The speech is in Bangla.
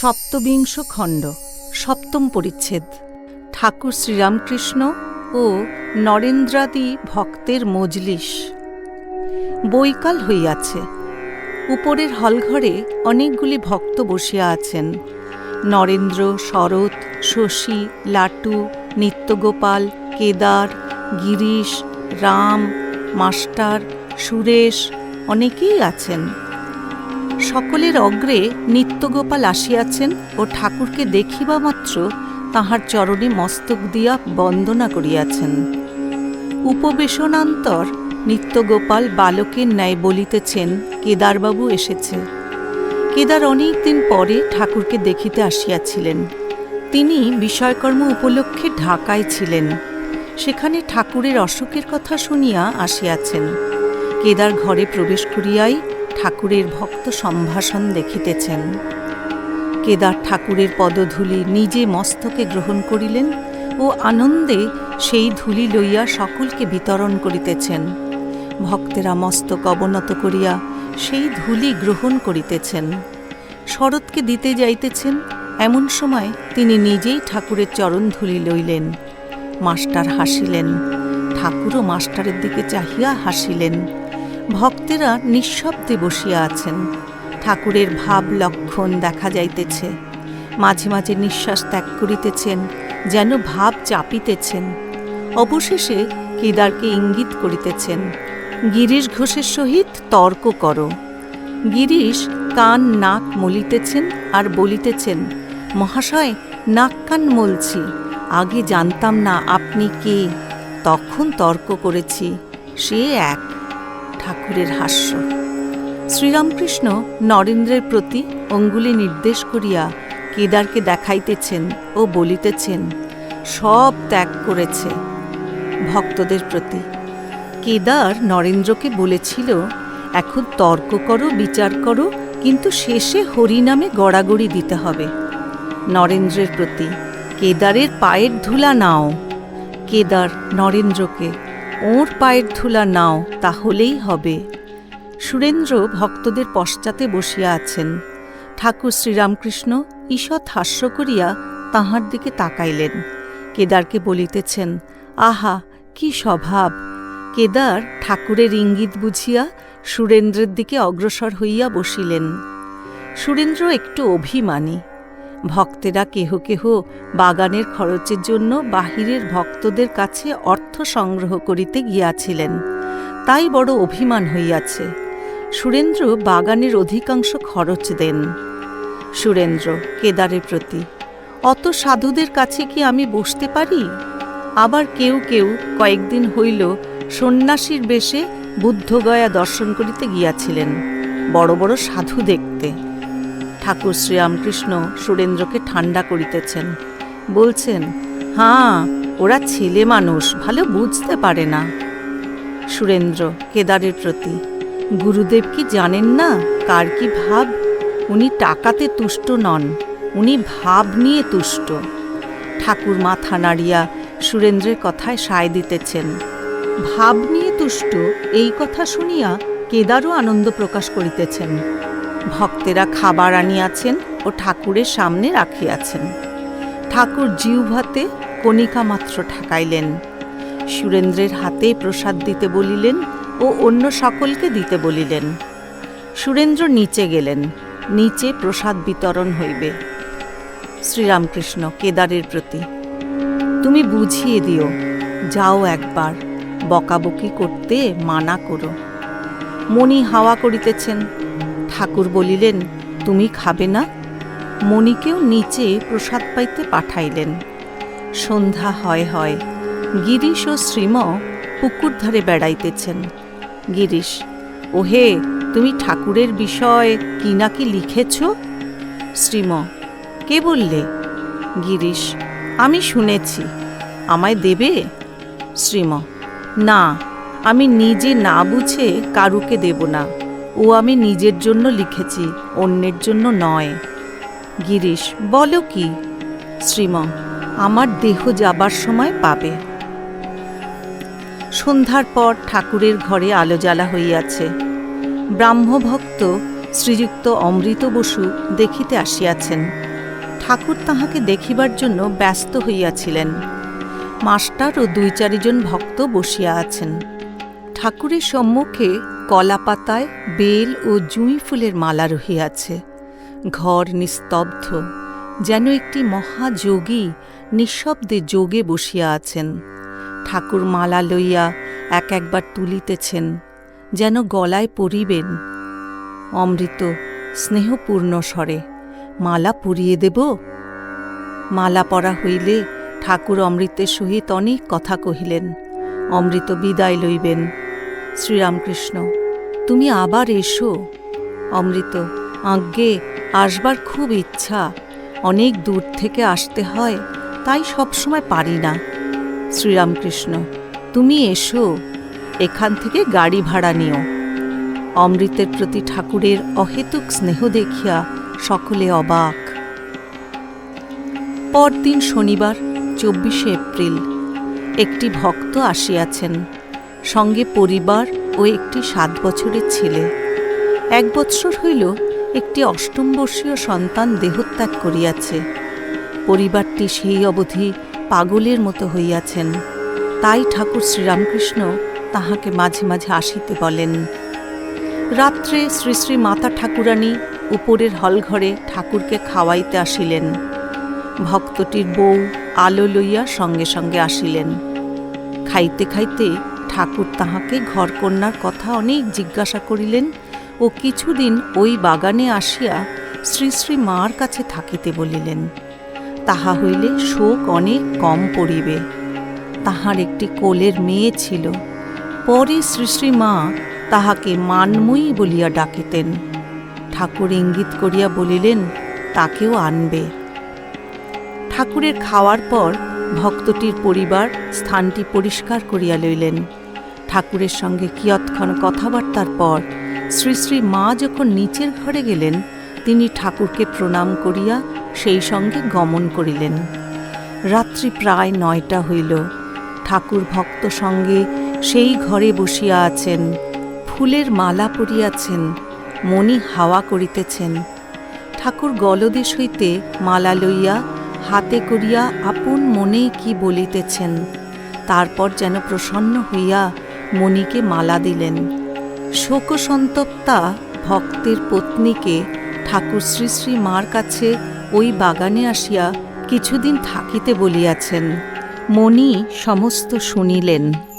সপ্তবিংশ খণ্ড, সপ্তম পরিচ্ছেদ। ঠাকুর শ্রীরামকৃষ্ণ ও নরেন্দ্রাদি ভক্তের মজলিস। বৈকাল হইয়াছে। উপরের হলঘরে অনেকগুলি ভক্ত বসিয়া আছেন। নরেন্দ্র, শরৎ, শশী, লাটু, নিত্যগোপাল, কেদার, গিরিশ, রাম, মাস্টার, সুরেশ অনেকেই আছেন। সকলের অগ্রে নিত্যগোপাল আসিয়াছেন ও ঠাকুরকে দেখিবা মাত্র তাহার চরণে মস্তক দিয়া বন্দনা করিয়াছেন। উপবেশনান্তর নিত্যগোপাল বালকের ন্যায় বলিতেছেন, কেদারবাবু এসেছে। কেদার অনেক দিন পরে ঠাকুরকে দেখিতে আসিয়াছিলেন। তিনি বিষয়কর্ম উপলক্ষে ঢাকায় ছিলেন। সেখানে ঠাকুরের অসুখের কথা শুনিয়া আসিয়াছেন। কেদার ঘরে প্রবেশ করিয়াই ঠাকুরের ভক্ত সম্ভাষণ দেখিতেছেন। কেদার ঠাকুরের পদধূলি নিজে মস্তকে গ্রহণ করিলেন ও আনন্দে সেই ধূলি লইয়া সকলকে বিতরণ করিতেছেন। ভক্তেরা মস্তক অবনত করিয়া সেই ধূলি গ্রহণ করিতেছেন। শরৎকে দিতে যাইতেছেন, এমন সময় তিনি নিজেই ঠাকুরের চরণ ধূলি লইলেন। মাস্টার হাসিলেন, ঠাকুরও মাস্টারের দিকে চাহিয়া হাসিলেন। ভক্তেরা নিঃশব্দে বসিয়া আছেন। ঠাকুরের ভাব লক্ষণ দেখা যাইতেছে। মাঝে মাঝে নিঃশ্বাস ত্যাগ করিতেছেন, যেন ভাব চাপিতেছেন। অবশেষে কেদারকে ইঙ্গিত করিতেছেন, গিরিশ ঘোষের সহিত তর্ক কর গিরিশ কান নাক মলিতেছেন আর বলিতেছেন, মহাশয়, নাক কান মলছি, আগে জানতাম না আপনি কে, তখন তর্ক করেছি, সে এক। ঠাকুরের হাস্য। শ্রীরামকৃষ্ণ নরেন্দ্রের প্রতি অঙ্গুলি নির্দেশ করিয়া কেদারকে দেখাইতেছেন ও বলিতেছেন, সব ত্যাগ করেছে ভক্তদের প্রতি। কেদার নরেন্দ্রকে বলেছিল, এখন তর্ক করো, বিচার করো, কিন্তু শেষে হরিনামে গড়াগড়ি দিতে হবে। নরেন্দ্রের প্রতি, কেদারের পায়ের ধুলা নাও। কেদার নরেন্দ্রকে ওর পায়ের ধুলা নাও, তাহলেই হবে। সুরেন্দ্র ভক্তদের পশ্চাতে বসিয়া আছেন। ঠাকুর শ্রীরামকৃষ্ণ ঈষৎ হাস্য করিয়া তাহার দিকে তাকাইলেন। কেদারকে বলিতেছেন, আহা, কি স্বভাব! কেদার ঠাকুরের ইঙ্গিত বুঝিয়া সুরেন্দ্রের দিকে অগ্রসর হইয়া বসিলেন। সুরেন্দ্র একটু অভিমানী। ভক্তেরা কেহ কেহ বাগানের খরচের জন্য বাহিরের ভক্তদের কাছে অর্থ সংগ্রহ করিতে গিয়াছিলেন। তাই বড় অভিমান হইয়াছে। সুরেন্দ্র বাগানের অধিকাংশ খরচ দেন। সুরেন্দ্র, কেদারের প্রতি, অত সাধুদের কাছে কি আমি বসতে পারি? আবার কেউ কেউ কয়েকদিন হইল সন্ন্যাসীর বেশে বুদ্ধগয়া দর্শন করিতে গিয়াছিলেন। বড় বড় সাধু দেখতে। ঠাকুর শ্রীরামকৃষ্ণ সুরেন্দ্রকে ঠান্ডা করিতেছেন। বলছেন, হাঁ, ওরা ছেলে মানুষ, ভালো বুঝতে পারে না। সুরেন্দ্র, কেদারের প্রতি, গুরুদেব কি জানেন না কার কি ভাব? উনি টাকাতে তুষ্ট নন, উনি ভাব নিয়ে তুষ্ট। ঠাকুর মাথা নাড়িয়া সুরেন্দ্রের কথায় সায় দিতেছেন, ভাব নিয়ে তুষ্ট, এই কথা শুনিয়া কেদারও আনন্দ প্রকাশ করিতেছেন। ভক্তেরা খাবার আনিয়াছেন ও ঠাকুরের সামনে রাখিয়াছেন। ঠাকুর জিউভাতে কণিকা মাত্র ঠেকাইলেন। সুরেন্দ্রের হাতে প্রসাদ দিতে বলিলেন ও অন্য সকলকে দিতে বলিলেন। সুরেন্দ্র নিচে গেলেন, নিচে প্রসাদ বিতরণ হইবে। শ্রীরামকৃষ্ণ কেদারের প্রতি, তুমি বুঝিয়ে দিও, যাও একবার, বকাবকি করতে মানা করো। মণি হাওয়া করিতেছেন ঠাকুর বলিলেন, তুমি খাবে না? মণিকেও নিচে প্রসাদ পাইতে পাঠাইলেন। সন্ধ্যা হয় হয়, গিরিশ ও শ্রীম পুকুর ধারে বেড়াইতেছেন। গিরিশ, ওহে, তুমি ঠাকুরের বিষয় কি না কি লিখেছ? শ্রীম, কে বললে? গিরিশ, আমি শুনেছি। আমায় দেবে? শ্রীম, না, আমি নিজে না বুঝে কারুকে দেব না। ও আমি নিজের জন্য লিখেছি, অন্যের জন্য নয়। গিরিশ, বলো কি? শ্রীম, আমার দেহ যাবার সময় পাবে। সন্ধ্যার পর ঠাকুরের ঘরে আলো জ্বালা হইয়াছে। ব্রাহ্মভক্ত শ্রীযুক্ত অমৃত বসু দেখিতে আসিয়াছেন। ঠাকুর তাহাকে দেখিবার জন্য ব্যস্ত হইয়াছিলেন। মাস্টার ও দুই চারিজন ভক্ত বসিয়া আছেন। ঠাকুরের সম্মুখে কলা পাতায় বেল ও জুঁই ফুলের মালা রহিয়াছে। ঘর নিস্তব্ধ, যেন একটি মহাযোগী নিঃশব্দে যোগে বসিয়া আছেন। ঠাকুর মালা লইয়া এক একবার তুলিতেছেন, যেন গলায় পরিবেন। অমৃত স্নেহপূর্ণ স্বরে, মালা পরিয়ে দেব? মালা পরা হইলে ঠাকুর অমৃতের সহিত অনেক কথা কহিলেন। অমৃত বিদায় লইবেন। শ্রীরামকৃষ্ণ, তুমি আবার এসো। অমৃত, আজ্ঞে, আসবার খুব ইচ্ছা। অনেক দূর থেকে আসতে হয়, তাই সবসময় পারি না। শ্রীরামকৃষ্ণ, তুমি এসো, এখান থেকে গাড়ি ভাড়া নিও। অমৃতের প্রতি ঠাকুরের অহেতুক স্নেহ দেখিয়া সকলে অবাক। পরদিন শনিবার, চব্বিশে এপ্রিল, একটি ভক্ত আসিয়াছেন। সঙ্গে পরিবার ও একটি সাত বছরের ছেলে। এক বৎসর হইল একটি অষ্টম বর্ষীয় সন্তান দেহত্যাগ করিয়াছে। পরিবারটি সেই অবধি পাগলের মতো হইয়াছেন। তাই ঠাকুর শ্রীরামকৃষ্ণ তাহাকে মাঝে মাঝে আসিতে বলেন, রাত্রে শ্রী শ্রী মাতা ঠাকুরানী উপরের হলঘরে ঠাকুরকে খাওয়াইতে আসিলেন। ভক্তটির বউ আলো লইয়া সঙ্গে সঙ্গে আসিলেন। খাইতে খাইতে ঠাকুর তাহাকে ঘরকন্যার কথা অনেক জিজ্ঞাসা করিলেন ও কিছুদিন ওই বাগানে আসিয়া শ্রী শ্রী মার কাছে থাকিতে বলিলেন, তাহা হইলে শোক অনেক কম পড়িবে। তাহার একটি কোলের মেয়ে ছিল। পরে শ্রী মা তাহাকে মানময়ী বলিয়া ডাকিতেন। ঠাকুর ইঙ্গিত করিয়া বলিলেন, তাকেও আনবে। ঠাকুরের খাওয়ার পর ভক্তটির পরিবার স্থানটি পরিষ্কার করিয়া লইলেন। ঠাকুরের সঙ্গে কিয়ৎক্ষণ কথাবার্তার পর শ্রী শ্রী মা যখন নিচের ঘরে গেলেন, তিনি ঠাকুরকে প্রণাম করিয়া সেই সঙ্গে গমন করিলেন। রাত্রি প্রায় নয়টা হইল। ঠাকুর ভক্ত সঙ্গে সেই ঘরে বসিয়া আছেন, ফুলের মালা পরিয়াছেন, মণি হাওয়া করিতেছেন। ঠাকুর গলদেশ হইতে মালা লইয়া হাতে করিয়া আপন মনে কি বলিতেছেন, তারপর যেন প্রসন্ন হইয়া মণিকে মালা দিলেন। শোকসন্তপ্তা ভক্তের পত্নীকে ঠাকুর শ্রী শ্রী মার কাছে ওই বাগানে আসিয়া কিছুদিন থাকিতে বলিয়াছেন। মণি সমস্ত শুনিলেন।